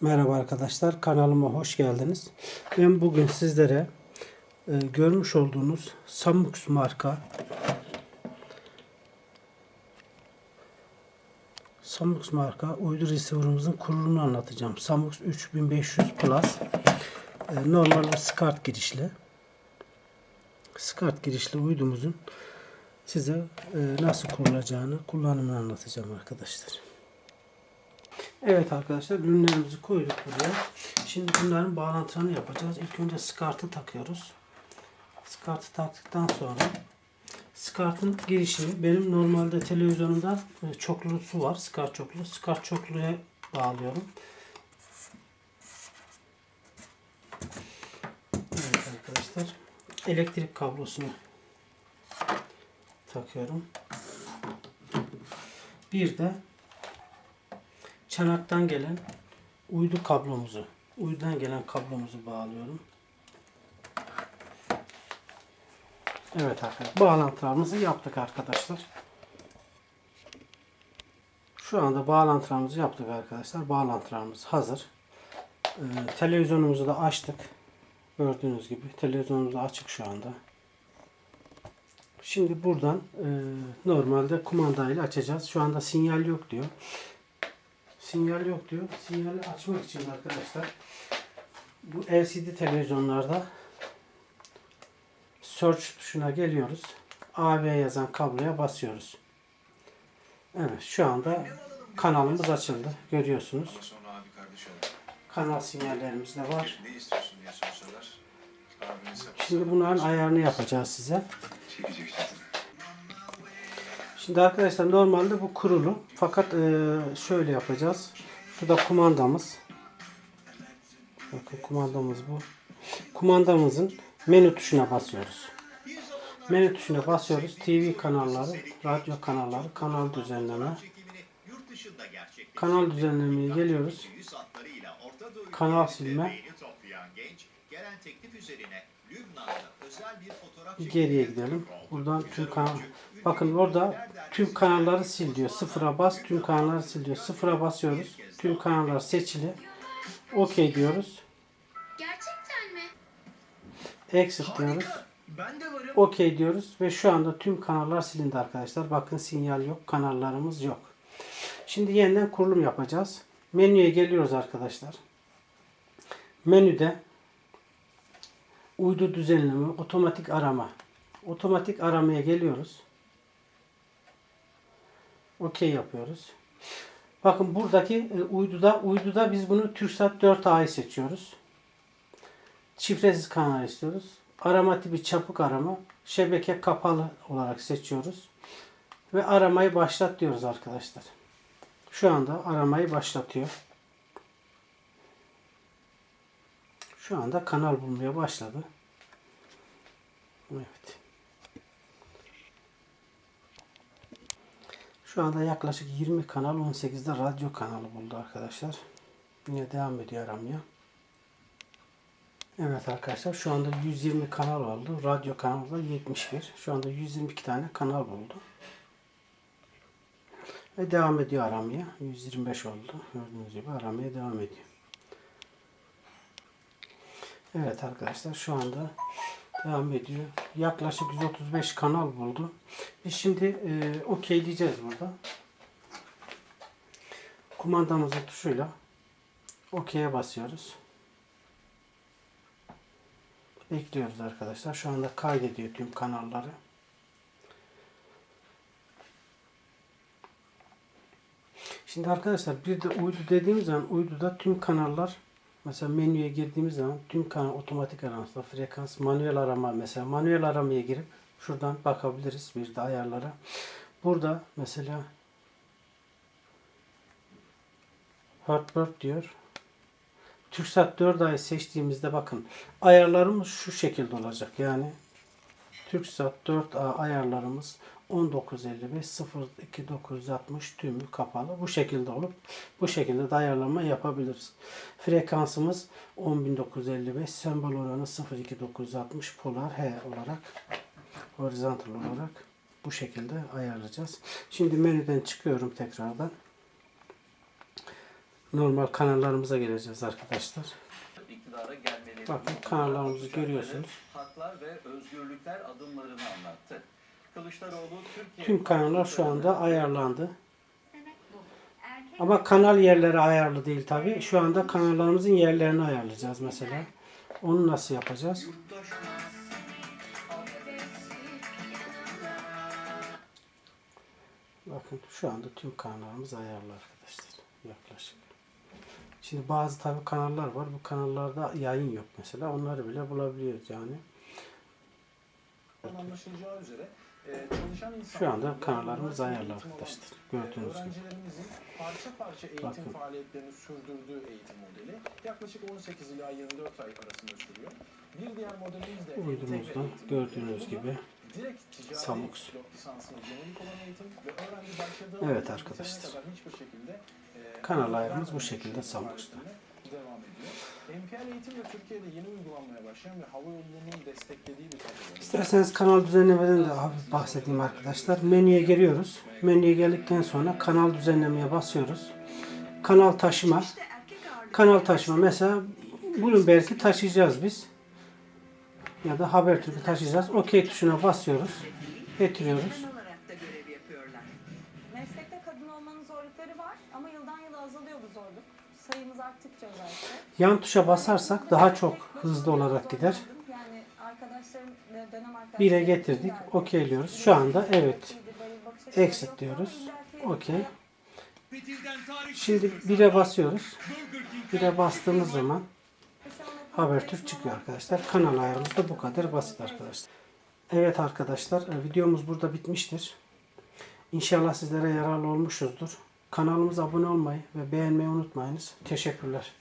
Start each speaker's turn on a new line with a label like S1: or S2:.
S1: Merhaba arkadaşlar, kanalıma hoş geldiniz. Ben bugün sizlere e, görmüş olduğunuz Samux marka Samux marka uydu receiver'ımızın kurulumunu anlatacağım. Samux 3500 Plus e, normal SCART girişli. SCART girişli uydumuzun size e, nasıl kurulacağını, kullanımını anlatacağım arkadaşlar. Evet arkadaşlar ürünlerimizi koyduk buraya. Şimdi bunların bağlantılarını yapacağız. İlk önce SCART'ı takıyoruz. SCART'ı taktıktan sonra SCART'ın girişini benim normalde televizyonumda e, çoklusu var. SCART çoklu. SCART çokluya bağlıyorum. Evet arkadaşlar. Elektrik kablosunu takıyorum. Bir de çanaktan gelen uydu kablomuzu, uydudan gelen kablomuzu bağlıyorum. Evet arkadaşlar, bağlantılarımızı yaptık arkadaşlar. Şu anda bağlantılarımızı yaptık arkadaşlar. Bağlantılarımız hazır. Ee, televizyonumuzu da açtık. Gördüğünüz gibi televizyonumuz da açık şu anda. Şimdi buradan e, normalde kumandayla açacağız. Şu anda sinyal yok diyor. Sinyal yok diyor. Sinyali açmak için arkadaşlar bu LCD televizyonlarda search tuşuna geliyoruz. AV yazan kabloya basıyoruz. Evet şu anda kanalımız açıldı. Görüyorsunuz. Kanal sinyallerimiz de var. Şimdi bunların ayarını yapacağız size.
S2: çekecek.
S1: Şimdi arkadaşlar normalde bu kurulu. Fakat e, şöyle yapacağız. Şurada kumandamız. Bakın kumandamız bu. Kumandamızın menü tuşuna basıyoruz. Menü tuşuna basıyoruz. TV kanalları, radyo kanalları, kanal düzenleme. Kanal düzenlemeye geliyoruz. Kanal silme. Geriye gidelim. Buradan tüm kanal. Bakın orada tüm kanalları sil diyor. Sıfıra bas. Tüm kanalları sil diyor. Sıfıra basıyoruz. Tüm kanallar seçili. OK diyoruz.
S3: Gerçekten mi?
S1: Exit diyoruz.
S4: Ben de varım.
S1: OK diyoruz ve şu anda tüm kanallar silindi arkadaşlar. Bakın sinyal yok, kanallarımız yok. Şimdi yeniden kurulum yapacağız. Menüye geliyoruz arkadaşlar. Menüde uydu düzenleme, otomatik arama. Otomatik aramaya geliyoruz. OK yapıyoruz. Bakın buradaki e, uyduda uyduda biz bunu TürkSat 4A'yı seçiyoruz. Şifresiz kanal istiyoruz. Arama tipi çapık arama. Şebeke kapalı olarak seçiyoruz. Ve aramayı başlat diyoruz arkadaşlar. Şu anda aramayı başlatıyor. Şu anda kanal bulmaya başladı. Evet. Şu anda yaklaşık 20 kanal 18'de radyo kanalı buldu arkadaşlar. Yine devam ediyor aramaya. Evet arkadaşlar şu anda 120 kanal oldu. Radyo kanalı da 71. Şu anda 122 tane kanal buldu. Ve devam ediyor aramaya. 125 oldu. Gördüğünüz gibi aramaya devam ediyor. Evet arkadaşlar şu anda devam ediyor. Yaklaşık 135 kanal buldu. Biz şimdi e, OK diyeceğiz burada. Kumandamızın tuşuyla OK'ye basıyoruz. Bekliyoruz arkadaşlar. Şu anda kaydediyor tüm kanalları. Şimdi arkadaşlar bir de uydu dediğimiz zaman uyduda tüm kanallar mesela menüye girdiğimiz zaman tüm kanal otomatik araması, frekans, manuel arama mesela manuel aramaya girip şuradan bakabiliriz bir de ayarlara. Burada mesela Heartbird diyor. TürkSat 4 ayı seçtiğimizde bakın ayarlarımız şu şekilde olacak. Yani TürkSat 4A ayarlarımız 1955 02960 tümü kapalı. Bu şekilde olup bu şekilde de ayarlama yapabiliriz. Frekansımız 10955 sembol oranı 02960 polar H olarak horizontal olarak bu şekilde ayarlayacağız. Şimdi menüden çıkıyorum tekrardan. normal kanallarımıza geleceğiz arkadaşlar. Bakın kanallarımızı görüyorsunuz.
S5: Haklar ve özgürlükler adımlarını anlattı. Kılıçdaroğlu Türkiye
S1: Tüm kanallar şu anda ayarlandı. Ama kanal yerleri ayarlı değil tabi. Şu anda kanallarımızın yerlerini ayarlayacağız mesela. Onu nasıl yapacağız? Bakın şu anda tüm kanallarımız ayarlı arkadaşlar. Yaklaşık. Şimdi bazı tabi kanallar var. Bu kanallarda yayın yok mesela. Onları bile bulabiliyoruz yani.
S6: Anlaşılacağı üzere e, çalışan insan
S1: Şu anda kanallarımız ayarlı arkadaşlar. Gördüğünüz gibi.
S6: Öğrencilerimizin parça parça eğitim
S1: Bakın.
S6: faaliyetlerini sürdürdüğü eğitim modeli yaklaşık 18 ila 24 ay arasında sürüyor. Bir diğer modelimiz de
S1: Uydumuzda gördüğünüz gibi Samux. Evet arkadaşlar.
S6: e,
S1: Kanal ayarımız bu şekilde Samux'ta.
S6: Faaliyetine Devam ediyor. MPL eğitim de Türkiye'de yeni uygulanmaya başlayan ve hava yolunun desteklediği bir kategori.
S1: İsterseniz kanal düzenlemeden de hafif bahsedeyim arkadaşlar. Menüye giriyoruz. Menüye geldikten sonra kanal düzenlemeye basıyoruz. Kanal taşıma. Kanal taşıma mesela bunu belki taşıyacağız biz. Ya da Habertürk'ü taşıyacağız. OK tuşuna basıyoruz. Getiriyoruz.
S7: Meslekte kadın olmanın zorlukları var ama yıldan yıla azalıyor bu zorluk. Sayımız arttıkça özellikle.
S1: Yan tuşa basarsak daha çok hızlı olarak gider.
S7: Yani arkadaşlarım ve dönem arkadaşlarım...
S1: Bire getirdik. Okeyliyoruz. Şu anda evet. Exit diyoruz. Okey. Şimdi bire basıyoruz. Bire bastığımız zaman Habertürk çıkıyor arkadaşlar. Kanal ayarımız da bu kadar basit arkadaşlar. Evet arkadaşlar e, videomuz burada bitmiştir. İnşallah sizlere yararlı olmuşuzdur. Kanalımıza abone olmayı ve beğenmeyi unutmayınız. Teşekkürler.